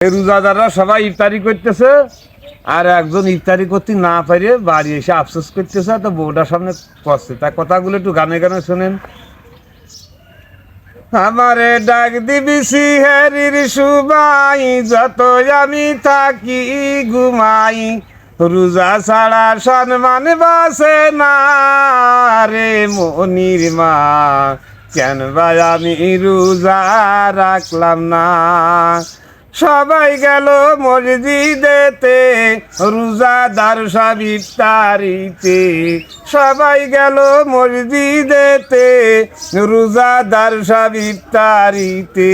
রোজাদাররা সবাই ইফতারি করতেছে, আর একজন ইফতারি করতে না পারে বাড়ি এসে আফসোস করতেছে তো বউটার সামনে কষছে তা কথাগুলো একটু গানে গানে শোনেন। আমারে ডাক দিবি সিহেরির সুবাই যত আমি থাকি ঘুমাই, রোজা ছাড়া সম্মান বাসে না রে মনির মা। কেন ভাই আমি রোজা রাখলাম না? সবাই গেল মসজিদেতে, রোজাদার সব ইফতারিতে। সবাই গেল মসজিদেতে, রোজাদার সব ইফতারিতে।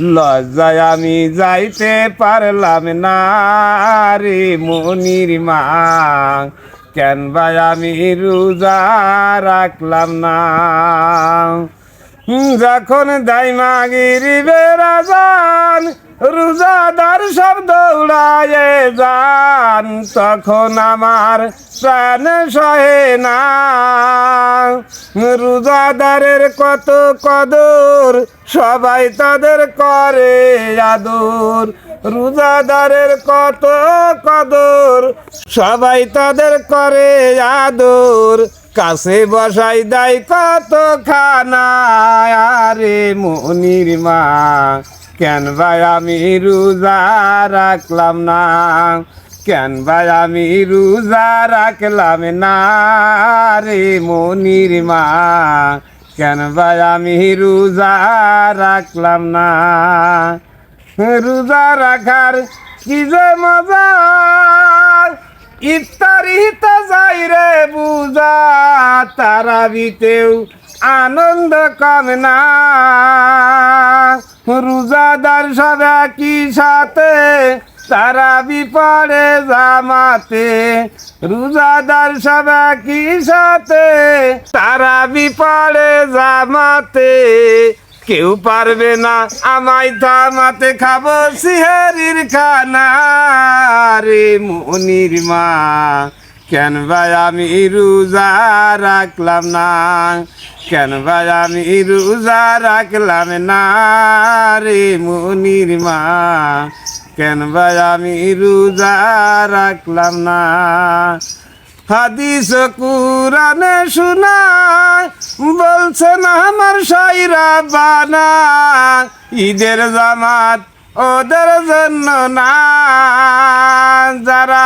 লজ্জায় আমি যাইতে পারলাম না রে মনির মা। কেন ভাই আমি রোজা রাখলাম না। যখন দাইমা গিরিবে রাজান রোজাদার সব দৌড়ায়ে যান, তখন আমার প্রাণ সহে না। রোজাদারের কত কদর, সবাই তাদের করে আদর। রোজাদারের কত কদর, সবাই তাদের করে আদর। কাছে বসাই দেয় কত খানা আরে মনির মা। কেন ভাই আমি রোজা রাখলাম না? কেন ভাই আমি রোজা রাখলাম না রে মনির মা? কেন ভাই আমি রোজা রাখলাম না? রোজা রাখার কি যে মজা? ইফতারিতে যাই রে বুঝা তারা বিতেও আনন্দ কম না। রোজাদার সব একই সাথে, তারা বিপড়ে জামাতে। রোজাদার সব কি সাথে, তারা বিপড়ে জামাতে। কেউ পারবে না আমায় থামাতে খাব সিহারির খানা রে মনির মা। কেন ভাই আমি রোজা রাখলাম না? কেন ভাই আমি রোজা রাখলাম না রে মনির মা? কেন ভাই আমি রোজা রাখলাম না? হাদিস কুরানে শোনায় বলছেন আমার সাইরা বানা। ঈদের জামাত ওদের জন্য না, যারা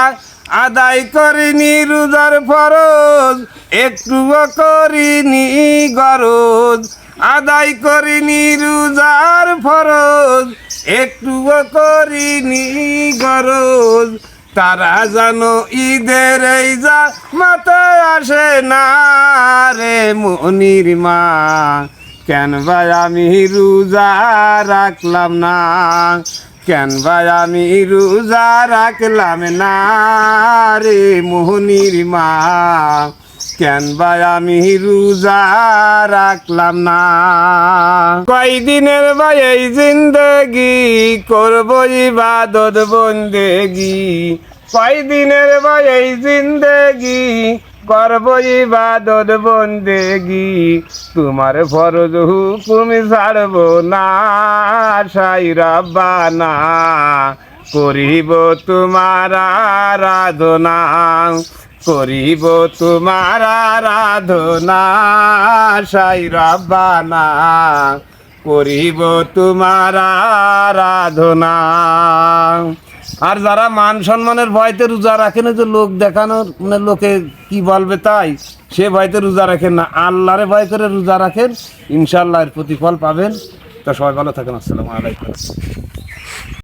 আদায় করিনি রোজার ফরজ, একটুও করিনি গরজ। আদায় করিনি রোজার ফরজ, একটুও করিনি গরজ। তারা জানো ঈদের এই যা মাথায় আসে না রে মনির মা। কেন ভাই আমি রোজা রাখলাম না? কেন ভাই আমি রোজা রাখলাম না রে মোহনির মা? কেন ভাই আমি রোজা রাখলাম না? কয়দিনের ভাই এই জিন্দগি করব ইবাদত বন্দেগি? কয়দিনের ভাই এই জিন্দগি করব ইবাদত বন্দেগি। তোমার ফরজ হুকুম ছাড়ব না সাই রব্বানা। করিব তোমার আরাধনা, করিব তোমার আরাধনা সাই রব্বানা। করিব তোমার আরাধনা। আর যারা মান সম্মানের ভয়তে রোজা রাখেন যে লোক দেখানোর মানে লোকে কি বলবে তাই, সে ভয়তে রোজা রাখেন না। আল্লাহরে ভয় করে রোজা রাখেন ইনশাল্লাহ এর প্রতিফল পাবেন। তা সবাই ভালো থাকেন, আসসালামু আলাইকুম।